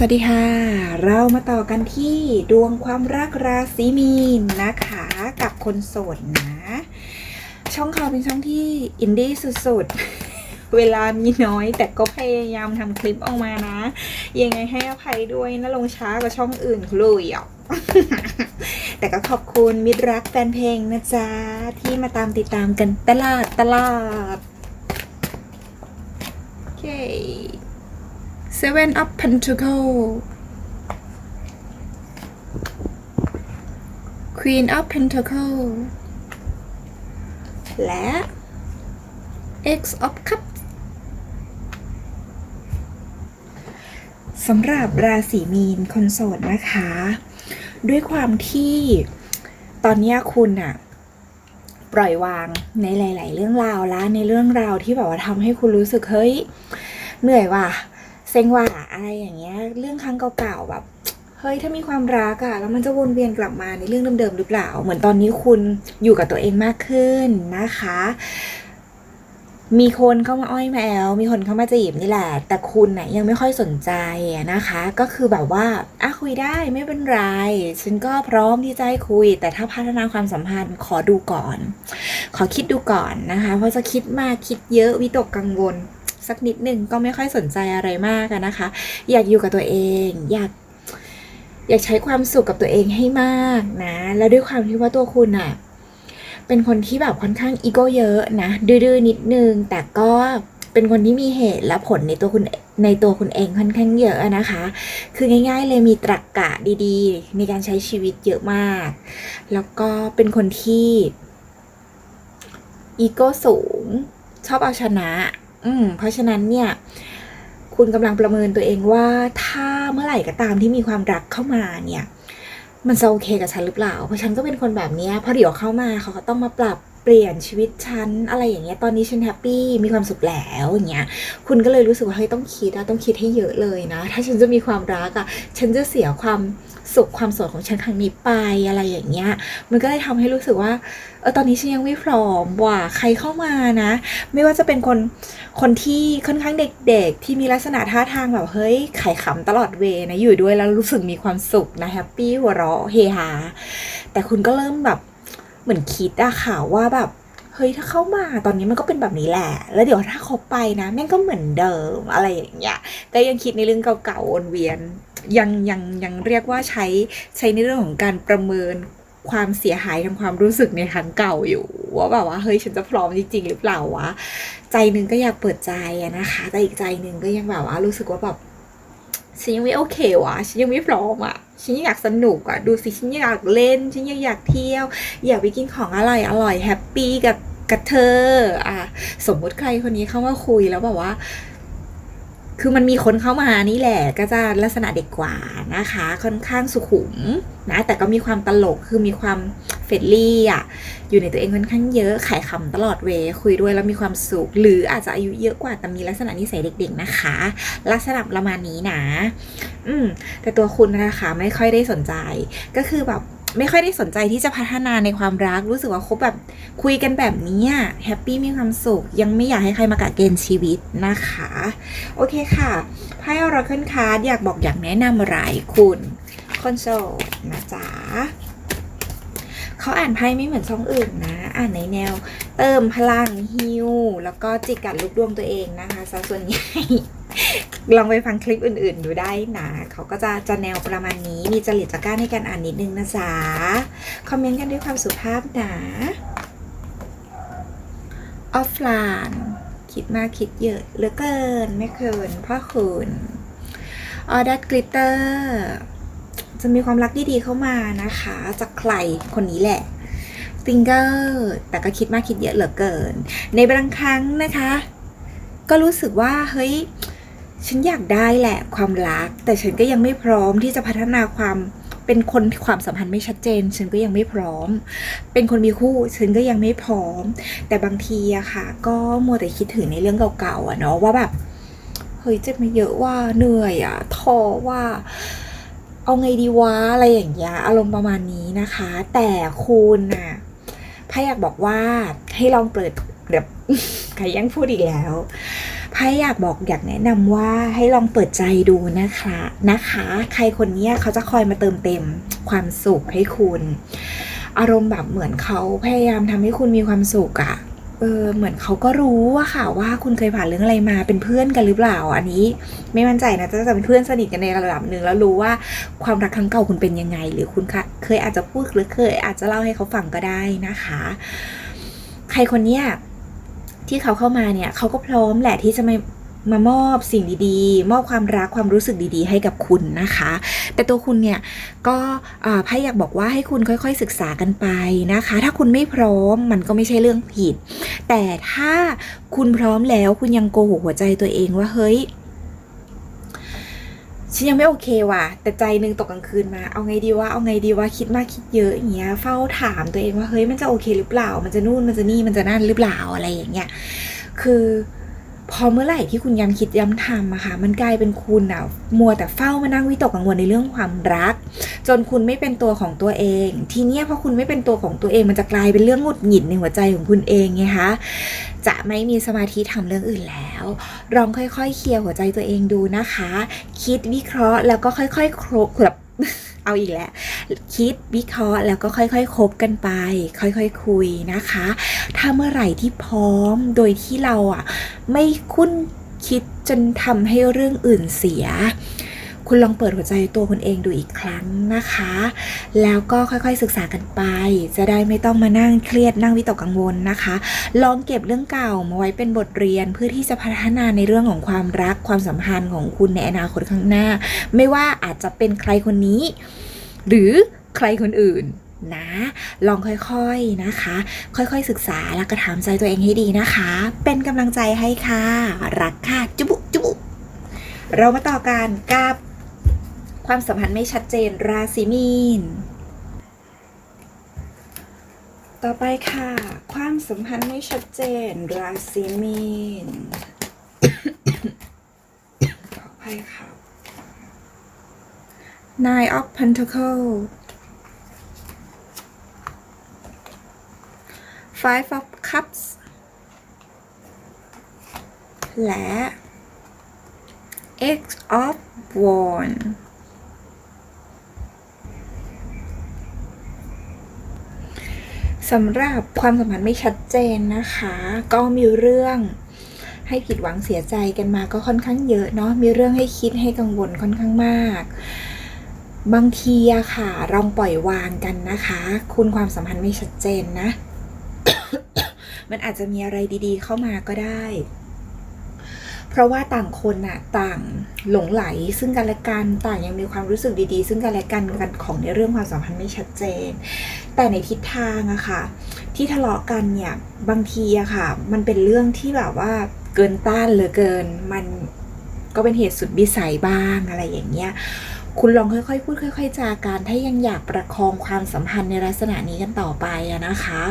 สวัสดีค่ะ เรามาต่อกันที่ดวงความรักราศีมีนนะคะ กับคนโสดนะ ช่องเขาเป็นช่องที่อินดี้สุดๆ เวลามีน้อยแต่ก็พยายามทำคลิปออกมานะ ยังไงให้อภัยด้วยนะลงช้ากว่าช่องอื่นเลยอะแต่ก็ขอบคุณมิตรรักแฟนเพลงนะจ๊ะ ที่มาตามติดตามกันตลาดตลาด โอเค Seven of Pentacle Queen of Pentacle และ X of Cups สำหรับราศีมีนคนโสดนะคะ ด้วยความที่ตอนนี้คุณอะปล่อยวางในหลาย ๆ เรื่องราวแล้วในเรื่องราวที่แบบว่าทำให้คุณรู้สึกเฮ้ยเหนื่อยว่ะ เซ็งว่ะอะไรอย่างเงี้ย เรื่องครั้งเก่าๆแบบเฮ้ยถ้ามีความรักอะแล้วมันจะวนเวียนกลับมาในเรื่องเดิมๆหรือเปล่า เหมือนตอนนี้คุณอยู่กับตัวเองมากขึ้นนะคะ มีคนเข้ามาอ้อยมาแอลมีคนเข้ามาจีบนี่แหละ แต่คุณน่ะยังไม่ค่อยสนใจนะคะ ก็คือแบบว่าอะคุยได้ไม่เป็นไร ฉันก็พร้อมที่จะให้คุย แต่ถ้าพัฒนาความสัมพันธ์ขอดูก่อน ขอคิดดูก่อนนะคะ เพราะจะคิดมากคิดเยอะวิตกกังวล สักนิดหนึ่งก็ไม่ค่อยสนใจอะไรมากนะคะ อยากอยู่กับตัวเอง อยากอยากใช้ความสุขกับตัวเองให้มากนะ แล้วด้วยความที่ว่าตัวคุณอะเป็นคนที่แบบค่อนข้างอีโก้เยอะนะดื้อนิดนึง แต่ก็เป็นคนที่มีเหตุและผลในตัวคุณในตัวคุณเองค่อนข้างเยอะนะคะ คือง่าย ๆ เลยมีตรรกกะดีๆ ในการใช้ชีวิตเยอะมาก แล้วก็เป็นคนที่อีโก้สูง ชอบเอาชนะ อืมเพราะฉะนั้นเนี่ย คุณกำลังประเมินตัวเองว่าถ้าเมื่อไหร่ก็ตามที่มีความรักเข้ามาเนี่ย มันจะโอเคกับฉันหรือเปล่า เพราะฉันก็เป็นคนแบบนี้พอเดี๋ยวเข้ามาเขาก็ต้องมาปรับเปลี่ยนชีวิตฉันอะไรอย่างเงี้ยตอนนี้ฉันแฮปปี้มีความสุขแล้วอย่างเงี้ยคุณก็เลยรู้สึกว่าเฮ้ยต้องคิดอะต้องคิดให้เยอะเลยนะ ถ้าฉันจะมีความรักอะฉันจะเสียความ สุขความโสดของฉันครั้งนี้ไปอะไรอย่างเงี้ย มันก็เลยทำให้รู้สึกว่าเออตอนนี้ฉันยังไม่พร้อมว่ะใครเข้ามานะ ไม่ว่าจะเป็นคนคนที่ค่อนข้างเด็กๆ ที่มีลักษณะท่าทางแบบเฮ้ยไขขำตลอดเวนะอยู่ด้วยแล้วรู้สึกมีความสุขนะแฮปปี้หัวเราะเฮฮาแต่คุณก็เริ่มแบบเหมือนคิดอะค่ะว่าแบบเฮ้ยถ้าเข้ามาตอนนี้มันก็เป็นแบบนี้แหละ แล้วเดี๋ยวถ้าคบไปนะแม่งก็เหมือนเดิมอะไรอย่างเงี้ยก็ยังคิดในเรื่องเก่าๆวนเวียน ยังยังยังเรียกว่าใช้ใช้ในเรื่องของการประเมินความเสียหายทางความรู้สึกในครั้งเก่าอยู่ว่าแบบว่าเฮ้ยฉันจะพร้อมจริงๆหรือเปล่าวะใจหนึ่งก็อยากเปิดใจนะคะ แต่อีกใจหนึ่งก็ยังแบบว่ารู้สึกว่าแบบฉันยังไม่โอเควะฉันยังไม่พร้อมอะฉันยังอยากสนุกอะดูสิฉันยังอยากเล่น ฉันยังอยากเที่ยว อยากไปกินของอร่อยอร่อยแฮปปี้กับกับเธออะสมมติใครคนนี้เข้ามาคุยแล้วแบบว่า คือมันมีคนเข้ามานี่แหละ ก็จะลักษณะเด็กกว่านะคะ ค่อนข้างสุขุมนะ แต่ก็มีความตลกคือมีความเฟรนลี่อะ อยู่ในตัวเองค่อนข้างเยอะขายคำตลอดเวคุยด้วยแล้วมีความสุข หรืออาจจะอายุเยอะกว่าแต่มีลักษณะนิสัยเด็ก ๆนะคะ ลักษณะประมาณนี้นะ อืมแต่ตัวคุณนะคะไม่ค่อยได้สนใจ ก็คือแบบ ไม่ค่อยได้สนใจที่จะพัฒนาในความรัก รู้สึกว่าคบแบบคุยกันแบบนี้แฮปปี้มีความสุข ยังไม่อยากให้ใครมากะเกณฑ์ชีวิตนะคะ โอเคค่ะไพ่เราขึ้นคาร์ดอยากบอกอยากแนะนำอะไรคุณคอนโสดนะจ๊ะเขาอ่านไพ่ไม่เหมือนช่องอื่นนะ อ่านในแนว เติมพลังฮิวแล้วก็จิกกัดลูกดวงตัวเองนะคะซะส่วนใหญ่ ลองไปฟังคลิปอื่น ๆ ดูได้นะเขาก็จะจะแนวประมาณนี้มีจริตจักร้าในการอ่านนิดนึงนะจ๊ะคอมเมนต์กันด้วยความสุภาพนะออฟไลน์คิดมากคิดเยอะเหลือเกินไม่เกินพ่อคุณออดัตกลิตเตอร์จะมีความรักดีๆเข้ามานะคะ จากใครคนนี้แหละติงเกอร์แต่ก็คิดมากคิดเยอะเหลือเกิน ในบางครั้งนะคะ ก็รู้สึกว่าเฮ้ย ฉันอยากได้แหละความรัก แต่ฉันก็ยังไม่พร้อมที่จะพัฒนาความเป็นคนความสัมพันธ์ไม่ชัดเจน ฉันก็ยังไม่พร้อม เป็นคนมีคู่ฉันก็ยังไม่พร้อม แต่บางทีอะค่ะ ก็มัวแต่คิดถึงในเรื่องเก่าๆอะเนาะว่าแบบเฮ้ยเจ็บมาเยอะว่าเหนื่อยอะท้อว่าเอาไงดีวะอะไรอย่างเงี้ยอารมณ์ประมาณนี้นะคะ แต่คุณน่ะพายอยากบอกว่าให้ลองเปิดแบบใครยังพูดอีกแล้ว ไพ่อยากบอกอยากแนะนำว่าให้ลองเปิดใจดูนะคะนะคะ ใครคนนี้เขาจะคอยมาเติมเต็มความสุขให้คุณ อารมณ์แบบเหมือนเขาพยายามทำให้คุณมีความสุขอะเออเหมือนเขาก็รู้ว่าค่ะว่าคุณเคยผ่านเรื่องอะไรมาเป็นเพื่อนกันหรือเปล่า อันนี้ ไม่มั่นใจนะจะจะเป็นเพื่อนสนิทกันในระดับหนึ่งแล้วรู้ว่าความรักครั้งเก่าคุณเป็นยังไง หรือคุณเคยอาจจะพูดหรือเคย อาจจะเล่าให้เขาฟังก็ได้นะคะ ใครคนเนี้ย ที่เขาเข้ามาเนี่ยเขาก็พร้อมแหละที่จะมามามอบสิ่งดีๆ มอบความรักความรู้สึกดีๆ ให้กับคุณนะคะ แต่ตัวคุณเนี่ยก็อ่าไพ่อยากบอกว่าให้คุณค่อยๆศึกษากันไปนะคะ ถ้าคุณไม่พร้อมมันก็ไม่ใช่เรื่องผิด แต่ถ้าคุณพร้อมแล้วคุณยังโกหกหัวใจตัวเองว่าเฮ้ย ฉันยังไม่โอเคว่ะ แต่ใจนึงตกกลางคืนมา เอาไงดีวะ เอาไงดีวะ คิดมากคิดเยอะอย่างเงี้ย เฝ้าถามตัวเองว่า เฮ้ย มันจะโอเคหรือเปล่า มันจะนู่น มันจะนี่ มันจะนั่นหรือเปล่าอะไรอย่างเงี้ย คือ พอเมื่อไหร่ที่คุณย้ำคิดย้ำทำอะค่ะ มันกลายเป็นคุณอะมัวแต่เฝ้ามานั่งวิตกกังวลในเรื่องความรัก จนคุณไม่เป็นตัวของตัวเอง ทีเนี้ยพอคุณไม่เป็นตัวของตัวเอง มันจะกลายเป็นเรื่องหงุดหงิดในหัวใจของคุณเองไงคะจะไม่มีสมาธิทำเรื่องอื่นแล้วลองค่อยๆเคลียร์หัวใจตัวเองดูนะคะ คิดวิเคราะห์แล้วก็ค่อยๆครบแบบ เอาอีกแล้ว คิดวิเคราะห์แล้วก็ค่อยๆคบกันไป ค่อยๆคุยนะคะ ถ้าเมื่อไหร่ที่พร้อมโดยที่เราอะไม่คุ้นคิดจนทำให้เรื่องอื่นเสีย คุณลองเปิดหัวใจตัวคุณเองดูอีกครั้งนะคะ แล้วก็ค่อยๆศึกษากันไป จะได้ไม่ต้องมานั่งเครียดนั่งวิตกกังวลนะคะ ลองเก็บเรื่องเก่ามาไว้เป็นบทเรียนเพื่อที่จะพัฒนาในเรื่องของความรักความสัมพันธ์ของคุณในอนาคตข้างหน้า ไม่ว่าอาจจะเป็นใครคนนี้ หรือใครคนอื่นนะลองค่อยๆนะคะ ค่อยๆศึกษาแล้วก็ถามใจตัวเองให้ดีนะคะ เป็นกำลังใจให้ค่ะ รักค่ะ จุบุจุบุเรามาต่อกันกับ ความสัมพันธ์ไม่ชัดเจนราศีมีน ต่อไปค่ะ ความสัมพันธ์ไม่ชัดเจน ราศีมีนขออภัยค่ะ Nine of Pentacle Five of Cups และ X of Wands สำหรับความสัมพันธ์ไม่ชัดเจนนะคะ ก็มีเรื่องให้ผิดหวังเสียใจกันมาก็ค่อนข้างเยอะเนาะมีเรื่องให้คิดให้กังวลค่อนข้างมาก บางทีอะค่ะลองปล่อยวางกันนะคะ คุณความสัมพันธ์ไม่ชัดเจนนะ มันอาจจะมีอะไรดีๆ เข้ามาก็ได้ เพราะว่าต่างคนน่ะต่างหลงไหลซึ่งกันและกันต่างยังมีความรู้สึกดีๆ ซึ่งกันและกันกันของในเรื่องความสัมพันธ์ไม่ชัดเจน แต่ในทิศทางอะค่ะ ที่ทะเลาะกันเนี่ยบางทีอะค่ะ มันเป็นเรื่องที่แบบว่าเกินต้านเหลือเกิน มันก็เป็นเหตุสุดวิสัยบ้างอะไรอย่างเงี้ยคุณลองค่อยๆ พูดค่อย ๆ จากันถ้ายังอยากประคองความสัมพันธ์ในลักษณะนี้กันต่อไปอะนะคะ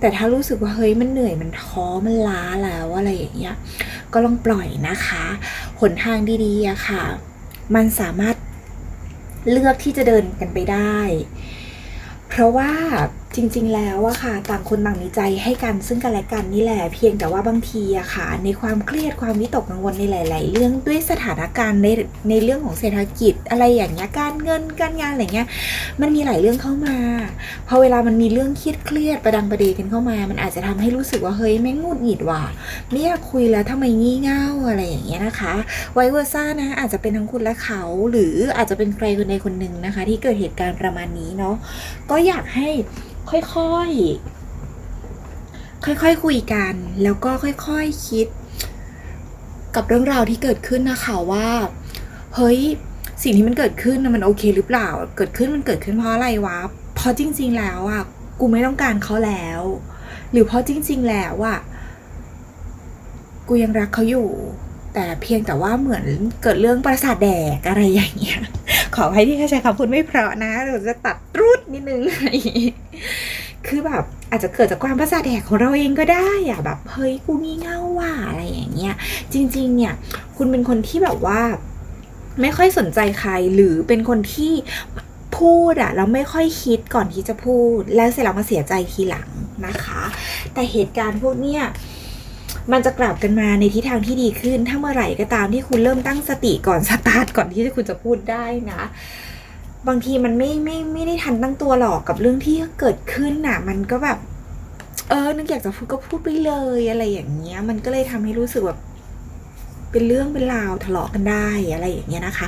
แต่ถ้ารู้สึกว่าเฮ้ยมันเหนื่อยมันท้อมันล้าแล้วอะไรอย่างเงี้ยก็ลองปล่อยนะคะหนทางดีๆอะค่ะ มันสามารถเลือกที่จะเดินกันไปได้ เพราะว่า จริงๆ แล้วอะค่ะ ต่างคนต่างมีใจให้กันซึ่งกันและกันนี่แหละ เพียงแต่ว่าบางทีอะค่ะ ในความเครียดความวิตกกังวลในหลาย ๆ เรื่องด้วยสถานการณ์ในในเรื่องของเศรษฐกิจ อะไรอย่างเงี้ยการเงินการงานอะไรเงี้ยมันมีหลายเรื่องเข้ามาพอเวลามันมีเรื่องเครียดเครียดประดังประเดกันเข้ามา มันอาจจะทำให้รู้สึกว่าเฮ้ยแม่งงุดหงิดว่ะไม่อยากคุยแล้วทำไมงี่เง่าอะไรอย่างเงี้ยนะคะ ไวเวอร์ซ่านะอาจจะเป็นทั้งคุณและเขา หรืออาจจะเป็นใครคนใดคนหนึ่งนะคะ ที่เกิดเหตุการณ์ประมาณนี้เนาะก็อยากให้ ค่อยๆ ค่อยๆคุยกัน แล้วก็ค่อยๆคิด กับเรื่องราวที่เกิดขึ้นนะคะว่า เฮ้ยสิ่งที่มันเกิดขึ้นมันโอเคหรือเปล่า เกิดขึ้นมันเกิดขึ้นเพราะอะไรวะ เพราะจริง ๆ แล้วอะกูไม่ต้องการเขาแล้ว หรือเพราะจริง ๆ แล้วอะกูยังรักเขาอยู่ แต่เพียงแต่ว่าเหมือนเกิดเรื่องประสาทแดกอะไรอย่างเงี้ย ขอให้ที่ใช้คำพูดไม่เพราะนะเราจะตัดรุดนิดนึงคือแบบอาจจะเกิดจากความประสาทแดกของเราเองก็ได้อะแบบเฮ้ยกูงี่เง่าว่ะอะไรอย่างเงี้ย จริง ๆ เนี่ย คุณเป็นคนที่แบบว่า ไม่ค่อยสนใจใครหรือเป็นคนที่พูดอะแล้วไม่ค่อยคิดก่อนที่จะพูด แล้วเสร็จแล้วมาเสียใจทีหลังนะคะ แต่เหตุการณ์พวกเนี้ย มันจะกลับกันมาในทิศทางที่ดีขึ้น ถ้าเมื่อไหร่ก็ตามที่คุณเริ่มตั้งสติก่อนสตาร์ทก่อนที่คุณจะพูดได้นะ บางทีมันไม่ไม่ไม่ได้ทันตั้งตัวหรอกกับเรื่องที่เกิดขึ้นน่ะ มันก็แบบ เออ นึกอยากจะพูดก็พูดไปเลยอะไรอย่างเงี้ย มันก็เลยทำให้รู้สึกแบบเป็นเรื่องเป็นราวทะเลาะกันได้อะไรอย่างเงี้ยนะคะ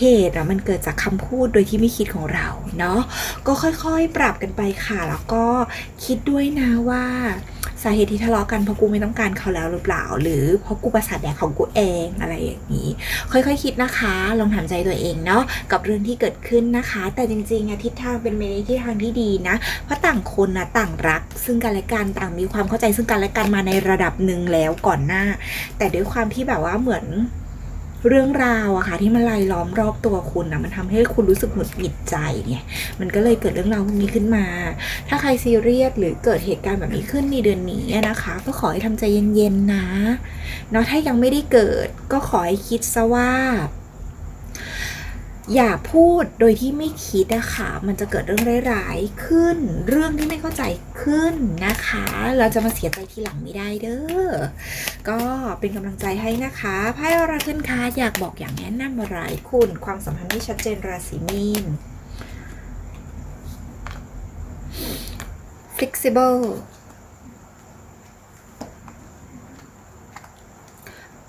เหตุอะมันเกิดจากคำพูดโดยที่ไม่คิดของเราเนาะก็ค่อยๆปรับกันไปค่ะ แล้วก็คิดด้วยนะว่าาเหตุที่ทะเลาะกันเพราะกูไม่ต้องการเขาแล้วหรือเปล่า หรือเพราะกูประสาทแดกของกูเองอะไรอย่างนี้ ค่อยๆคิดนะคะ ลองถามใจตัวเองเนาะกับเรื่องที่เกิดขึ้นนะคะ แต่จริงๆอะทิศทางเป็นไปในทิศทางที่ดีนะ เพราะต่างคนนะต่างรัก ซึ่งกันและกันต่างมีความเข้าใจซึ่งกันและกันมาในระดับหนึ่งแล้วก่อนหน้า แต่ด้วยความที่แบบว่าเหมือน เรื่องราวอะค่ะที่มันลายล้อมรอบตัวคุณอะมันทำให้คุณรู้สึกหงุดหงิดใจเนี่ยมันก็เลยเกิดเรื่องราวพวกนี้ขึ้นมา ถ้าใครซีเรียสหรือเกิดเหตุการณ์แบบนี้ขึ้นในเดือนนี้นะคะ ก็ขอให้ทำใจเย็นๆนะเนาะถ้ายังไม่ได้เกิดก็ขอให้คิดซะว่า อย่าพูดโดยที่ไม่คิดอะคะมันจะเกิดเรื่องร้ายๆขึ้น เรื่องที่ไม่เข้าใจขึ้นนะคะ เราจะมาเสียใจทีหลังไม่ได้เด้อ ก็เป็นกำลังใจให้นะคะไพ่ราเคิลคาอยากบอกอย่างแนะนำอะไรคุณ ความสัมพันธ์ที่ชัดเจนราศีมีน flexible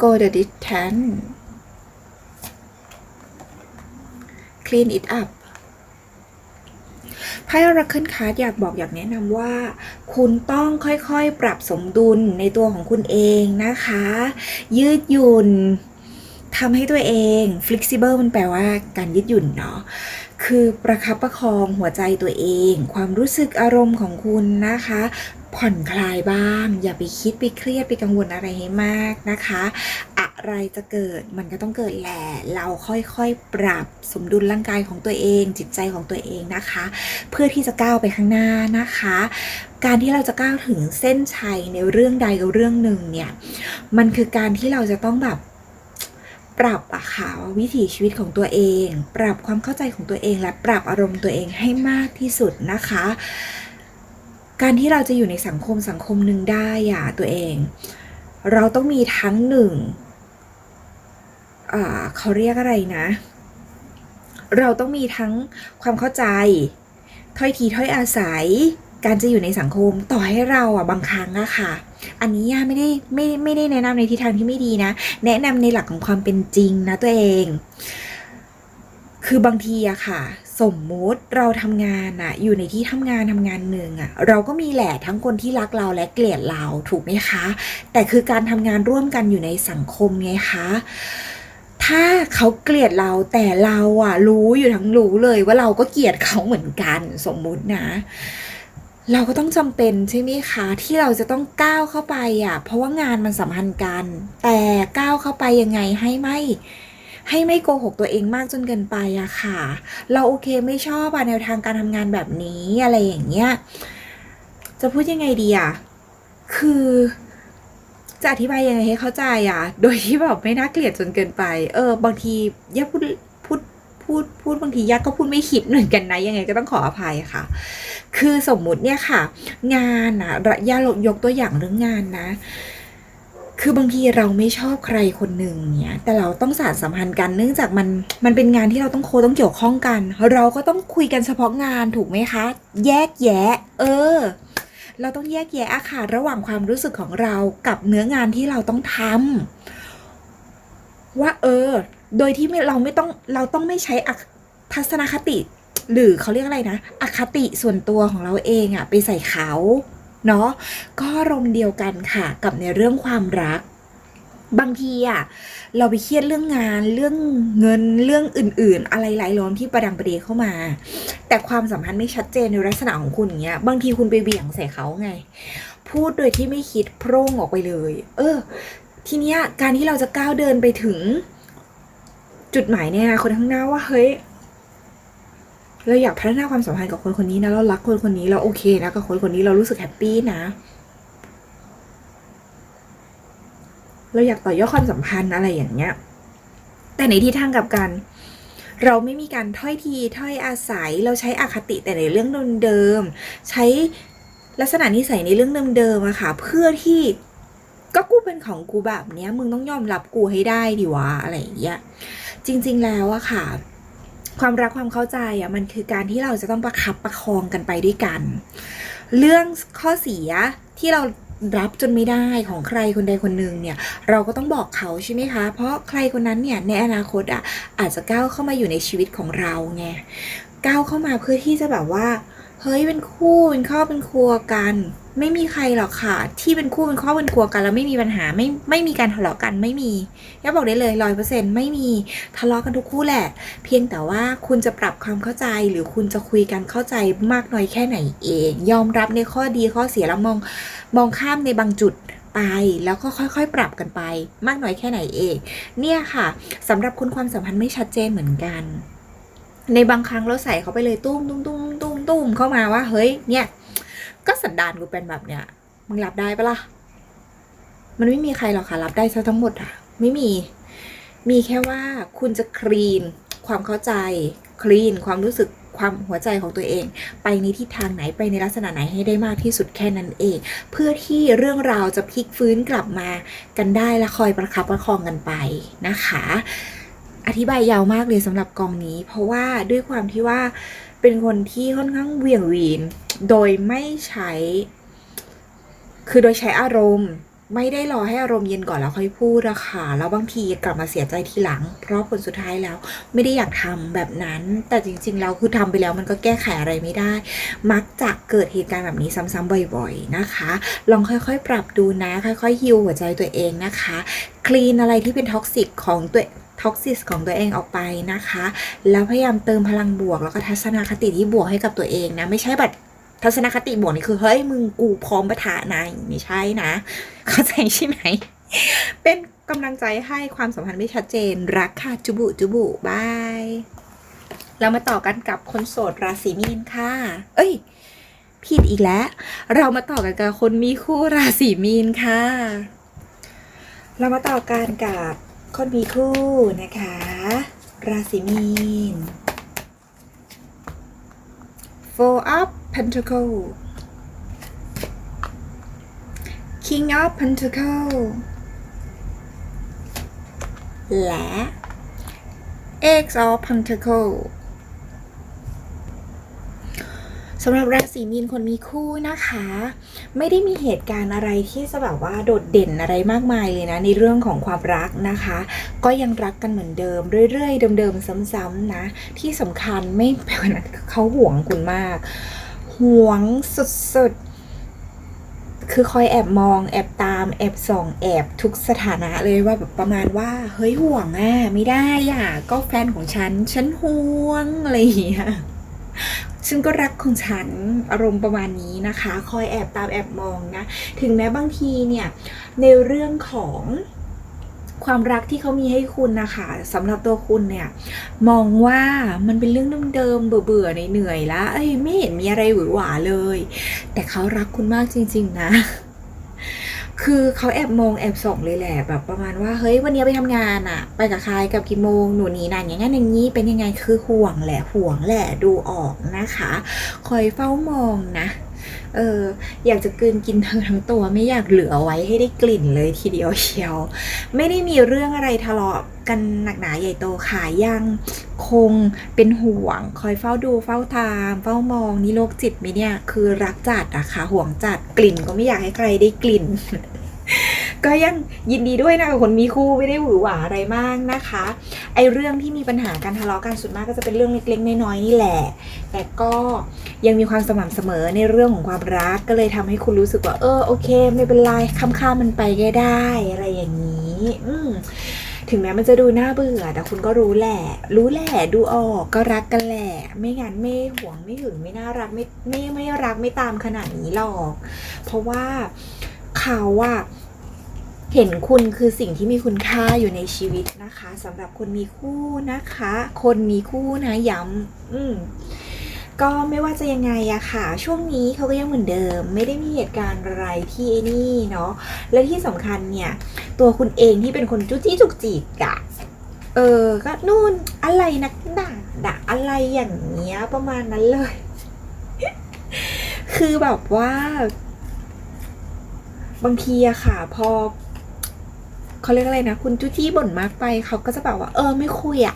go the distance clean it up ไพ่ Oracle Card อยากบอกอยากแนะนำว่า คุณต้องค่อยๆ ปรับสมดุลในตัวของคุณเองนะคะ ยืดหยุ่นทำให้ตัวเอง flexible มันแปลว่าการยืดหยุ่นเนาะคือประคับประคองหัวใจตัวเอง ความรู้สึกอารมณ์ของคุณนะคะ ผ่อนคลายบ้าง อย่าไปคิดไปเครียดไปกังวลอะไรให้มากนะคะ อะไรจะเกิดมันก็ต้องเกิดแหละเราค่อยๆ ปรับสมดุลร่างกายของตัวเอง จิตใจของตัวเองนะคะ เพื่อที่จะก้าวไปข้างหน้านะคะ การที่เราจะก้าวถึงเส้นชัยในเรื่องใดกับเรื่องหนึ่งเนี่ยมันคือการที่เราจะต้องแบบปรับอะค่ะวิถีชีวิตของตัวเอง ปรับความเข้าใจของตัวเอง และปรับอารมณ์ตัวเองให้มากที่สุดนะคะ การที่เราจะอยู่ในสังคมสังคมหนึ่งได้อะตัวเอง เราต้องมีทั้งหนึ่ง เขาเรียกอะไรนะ เราต้องมีทั้งความเข้าใจ ถ้อยทีถ้อยอาศัย การจะอยู่ในสังคมต่อให้เราอะบางครั้งอะค่ะ อันนี้ย่าไม่ได้ไม่ไม่ได้แนะนำในทิศทางที่ไม่ดีนะ แนะนำในหลักของความเป็นจริงนะตัวเอง คือบางทีอะค่ะสมมุติเราทำงานอะอยู่ในที่ทำงานทำงานหนึ่งอะเราก็มีแหละทั้งคนที่รักเราและเกลียดเราถูกไหมคะ แต่คือการทำงานร่วมกันอยู่ในสังคมไงคะ ถ้าเขาเกลียดเราแต่เราอะรู้อยู่ทั้งรู้เลยว่าเราก็เกลียดเขาเหมือนกันสมมุตินะ เราก็ต้องจำเป็นใช่ไหมคะ ที่เราจะต้องก้าวเข้าไปอะ เพราะว่างานมันสัมพันธ์กัน แต่ก้าวเข้าไปยังไงให้ไม่ให้ไม่โกหกตัวเองมากจนเกินไปอะค่ะ เราโอเคไม่ชอบอะแนวทางการทำงานแบบนี้อะไรอย่างเงี้ย จะพูดยังไงดีอะคือ จะอธิบายยังไงให้เข้าใจอะ โดยที่แบบไม่น่าเกลียดจนเกินไป เออ บางทีย่าพูดพูดพูดพูดบางทีย่าก็พูดไม่คิดเหมือนกันนะยังไงก็ต้องขออภัยค่ะ คือสมมุติเนี่ยค่ะ งานนะระยะยกตัวอย่างเรื่องงานนะ คือบางทีเราไม่ชอบใครคนหนึ่งเนี่ย แต่เราต้องสานสัมพันธ์กันเนื่องจากมันมันเป็นงานที่เราต้องโคต้องเกี่ยวข้องกัน เราก็ต้องคุยกันเฉพาะงานถูกไหมคะ แยกแยะ เออ เราต้องแยกแยะค่ะระหว่างความรู้สึกของเรากับเนื้องานที่เราต้องทำว่าเออ โดยที่เราไม่ต้องเราต้องไม่ใช้ทัศนคติ หรือเขาเรียกอะไรนะ อคติส่วนตัวของเราเองอะไปใส่เขาเนาะก็รมเดียวกันค่ะกับในเรื่องความรัก บางทีอะเราไปเครียดเรื่องงานเรื่องเงินเรื่องอื่น ๆ อะไรหลายล้อมที่ประดังประเดเข้ามา แต่ความสัมพันธ์ไม่ชัดเจนในลักษณะของคุณอย่างเงี้ย บางทีคุณไปเบี่ยงใส่เขาไง พูดโดยที่ไม่คิดโพร่งออกไปเลย เออ ทีเนี้ยการที่เราจะก้าวเดินไปถึง จุดหมายในอนาคตข้างหน้าว่าเฮ้ยเราอยากพัฒนาความสัมพันธ์กับคนคนนี้นะเรารักคนคนนี้เราโอเคนะกับคนคนนี้เรารู้สึกแฮปปี้นะ เราอยากต่อยอดความสัมพันธ์อะไรอย่างเงี้ย แต่ในที่ทางกับกันเราไม่มีการถ้อยทีถ้อยอาศัยเราใช้อคติแต่ในเรื่องเดิมๆใช้ลักษณะนิสัยในเรื่องเดิมๆอะค่ะ เพื่อที่ก็กูเป็นของกูแบบเนี้ยมึงต้องยอมรับกูให้ได้ดิวะอะไรอย่างเงี้ยจริง ๆแล้วอะค่ะ ความรักความเข้าใจอะมันคือการที่เราจะต้องประคับประคองกันไปด้วยกัน เรื่องข้อเสียที่เรา รับจนไม่ได้ของใครคนใดคนหนึ่งเนี่ยเราก็ต้องบอกเขาใช่ไหมคะ เพราะใครคนนั้นเนี่ยในอนาคตอะอาจจะก้าวเข้ามาอยู่ในชีวิตของเราไงก้าวเข้ามาเพื่อที่จะแบบว่า เฮ้ยเป็นคู่เป็นครอบเป็นครัวกัน ไม่มีใครหรอกค่ะ ที่เป็นคู่เป็นครอบเป็นครัวกันแล้วไม่มีปัญหาไม่ไม่มีการทะเลาะกันไม่มีย่าบอกได้เลยร้อยเปอร์เซ็นต์ไม่มีทะเลาะกันทุกคู่แหละ เพียงแต่ว่าคุณจะปรับความเข้าใจหรือคุณจะคุยกันเข้าใจมากน้อยแค่ไหนเอง ยอมรับในข้อดีข้อเสียแล้วมองมองข้ามในบางจุดไปแล้วก็ค่อยๆ ปรับกันไป มากน้อยแค่ไหนเอง เนี่ยค่ะสำหรับคุณความสัมพันธ์ไม่ชัดเจนเหมือนกัน ในบางครั้งเราใส่เขาไปเลยตุ้มตุ้มตุ้มตุ้มตุ้มเข้ามาว่าเฮ้ยเนี่ย ก็สันดานกูเป็นแบบเนี้ย มึงรับได้ปะล่ะ มันไม่มีใครหรอกค่ะรับได้ซะทั้งหมดอะไม่มี มีแค่ว่าคุณจะคลีน ความเข้าใจ คลีน ความรู้สึกความหัวใจของตัวเอง ไปในทิศทางไหนไปในลักษณะไหนให้ได้มากที่สุดแค่นั้นเอง เพื่อที่เรื่องราวจะพลิกฟื้นกลับมากันได้และคอยประคับประคองกันไปนะคะ อธิบายยาวมากเลยสำหรับกองนี้ เพราะว่าด้วยความที่ว่าเป็นคนที่ค่อนข้างเวียงวีน โดยไม่ใช้ คือโดยใช้อารมณ์ไม่ได้รอให้อารมณ์เย็นก่อนแล้วค่อยพูดอะค่ะแล้วบางทีกลับมาเสียใจทีหลัง เพราะผลสุดท้ายแล้ว ไม่ได้อยากทำแบบนั้น แต่จริงๆแล้วคือทำไปแล้วมันก็แก้ไขอะไรไม่ได้ มักจะเกิดเหตุการณ์แบบนี้ซ้ำๆบ่อยๆนะคะ ลองค่อยๆ ปรับดูนะ ค่อยๆฮิวหัวใจตัวเองนะคะ คลีนอะไรที่เป็นท็อกซิกของตัวท็อกซิสของตัวเองออกไปนะคะ แล้วพยายามเติมพลังบวกแล้วก็ทัศนคติที่บวกให้กับตัวเองนะ ไม่ใช่แบบ ทัศนคติบวกนี่คือเฮ้ยมึงกูพร้อมปะทะนะไม่ใช่นะ เข้าใจใช่ไหม เป็นกำลังใจให้ความสัมพันธ์ไม่ชัดเจน รักค่ะจุบุจุบุบายเรามาต่อกันกับคนโสดราศีมีนค่ะ เอ้ย ผิดอีกแล้ว เรามาต่อกันกับคนมีคู่ราศีมีนค่ะ เรามาต่อกันกับคนมีคู่นะคะ ราศีมีน Four of Pentacle King of Pentacle และ X of Pentacle สำหรับราศีมีนคนมีคู่นะคะ ไม่ได้มีเหตุการณ์อะไรที่จะแบบว่าโดดเด่นอะไรมากมายเลยนะ ในเรื่องของความรักนะคะ ก็ยังรักกันเหมือนเดิม เรื่อยๆ เดิมๆ ซ้ำๆนะ ที่สำคัญไม่แปลว่านั้นเขาห่วงคุณมาก ห่วงสุดๆ คือคอยแอบมอง แอบตาม แอบส่อง แอบทุกสถานะเลยว่าแบบประมาณว่า เฮ้ยห่วงอะไม่ได้อะก็แฟนของฉัน ฉันห่วงอะไรอย่างเงี้ยฉันก็รักของฉันอารมณ์ประมาณนี้นะคะ คอยแอบตามแอบมองนะ ถึงแม้บางทีเนี่ย ในเรื่องของ ความรักที่เขามีให้คุณนะคะสำหรับตัวคุณเนี่ยมองว่ามันเป็นเรื่องเดิมๆเบื่อๆเหนื่อยๆแล้วเอ้ยไม่เห็นมีอะไรหวือหวาเลย แต่เขารักคุณมากจริง ๆ นะคือเขาแอบมองแอบส่องเลยแหละแบบประมาณว่าเฮ้ยวันนี้ไปทำงานอะไปกับใครกับกี่โมงหนูนี้นานอย่างงั้นอย่างนี้เป็นยังไงคือห่วงแหละห่วงแหละดูออกนะคะ คอยเฝ้ามองนะ เออ อยากจะกลืนกินเธอทั้งตัวไม่อยากเหลือไว้ให้ได้กลิ่นเลยทีเดียวเชียว ไม่ได้มีเรื่องอะไรทะเลาะกันหนักหนาใหญ่โตขายังคงเป็นห่วง คอยเฝ้าดูเฝ้าตาม เฝ้ามองนี่โรคจิตไหมเนี่ย คือรักจัดอะค่ะห่วงจัดกลิ่นก็ไม่อยากให้ใครได้กลิ่น ก็ยังยินดีด้วยนะกับคนมีคู่ไม่ได้หวือหวาอะไรมากนะคะ ไอเรื่องที่มีปัญหาการทะเลาะกันส่วนมากก็จะเป็นเรื่องเล็กๆน้อยๆนี่แหละ แต่ก็ยังมีความสม่ำเสมอในเรื่องของความรักก็เลยทำให้คุณรู้สึกว่า เออโอเค ไม่เป็นไรข้ามๆมันไปก็ได้อะไรอย่างนี้ อืถึงแม้มันจะดูน่าเบื่อ แต่คุณก็รู้แหละ รู้แหละดูออกก็รักกันแหละ ไม่งั้นไม่หวงไม่หึงไม่น่ารักไม่ไม่ไม่รักไม่ตามขนาดนี้หรอก เพราะว่าเขาอะ เห็นคุณคือสิ่งที่มีคุณค่าอยู่ในชีวิตนะคะสำหรับคนมีคู่นะคะ คนมีคู่นะย้ำอืมก็ไม่ว่าจะยังไงอะค่ะ ช่วงนี้เขาก็ยังเหมือนเดิม ไม่ได้มีเหตุการณ์อะไรที่ไอ้นี่เนาะและที่สำคัญเนี่ย ตัวคุณเองที่เป็นคนจุจี้จุกจิกอะเออก็นู่นอะไรนักหนาดะอะไรอย่างเงี้ยประมาณนั้นเลย คือแบบว่า บางทีอะค่ะ พอ เขาเรียกอะไรนะ คุณจุจี้บ่นมากไป เขาก็จะแบบว่า เออไม่คุยอะ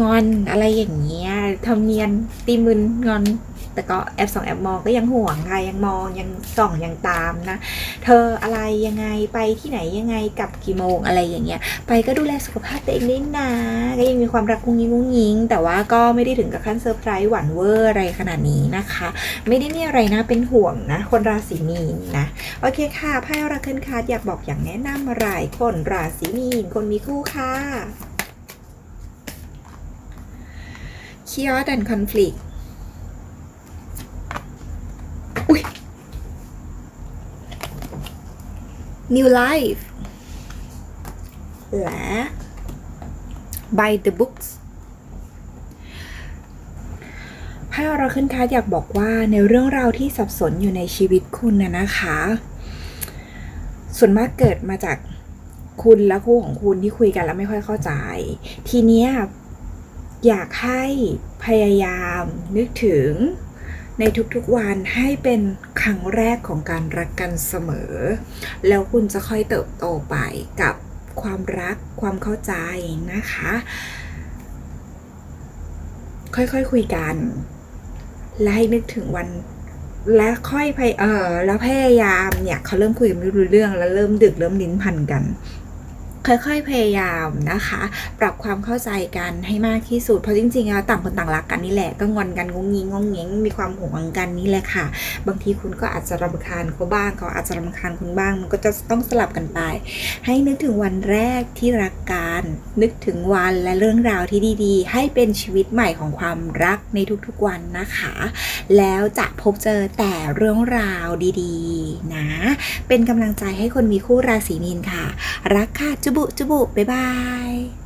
งอนอะไรอย่างเงี้ยทำเนียนตีมึนงอน แต่ก็แอบส่องแอบมองก็ยังห่วงค่ะยังมองยังส่องยังตามนะ เธออะไรยังไงไปที่ไหนยังไงกลับกี่โมงอะไรอย่างเงี้ย ไปก็ดูแลสุขภาพตัวเองด้วยนะ ก็ยังมีความรักกุ้งยิงกุ้งยิง แต่ว่าก็ไม่ได้ถึงกับขั้นเซอร์ไพรส์หวานเวอร์อะไรขนาดนี้นะคะ ไม่ได้มีอะไรนะเป็นห่วงนะ คนราศีมีนนะ โอเคค่ะไพ่ราเคิลคาร์ดอยากบอกอย่างแนะนำอะไรคนราศีมีนคนมีคู่ค่ะ Chaos and Conflict อุ้ย New Life และ By the Books ไพ่เราขึ้นคาร์ดอยากบอกว่าในเรื่องราวที่สับสนอยู่ในชีวิตคุณนะนะคะ ส่วนมากเกิดมาจากคุณและคู่ของคุณที่คุยกันแล้วไม่ค่อยเข้าใจ ทีเนี้ยอยากให้พยายามนึกถึง ในทุกๆวันให้เป็นครั้งแรกของการรักกันเสมอ แล้วคุณจะค่อยเติบโตไปกับความรักความเข้าใจนะคะ ค่อยๆคคุยกัน และให้นึกถึงวันและค่อยพยเออแล้วพยายามเนี่ยเขาเริ่มคุยไม่รู้เรื่องแล้วเริ่มดึกเริ่มลิ้นพันกัน ค่อยๆพยายามนะคะ ปรับความเข้าใจกันให้มากที่สุด เพราะจริงๆแล้วต่างคนต่างรักกันนี่แหละก็งอนกันงงงิงงงเงงมีความห่วงกันนี่แหละค่ะ บางทีคุณก็อาจจะรำคาญเขาบ้างเขาอาจจะรำคาญคุณบ้าง มันก็จะต้องสลับกันไป ให้นึกถึงวันแรกที่รักกันนึกถึงวันและเรื่องราวที่ดีๆ ให้เป็นชีวิตใหม่ของความรักในทุกๆวันนะคะ แล้วจะพบเจอแต่เรื่องราวดีๆ นะ เป็นกำลังใจให้คนมีคู่ราศีมีนค่ะ รักค่ะจุบุจุบุบ๊ายบาย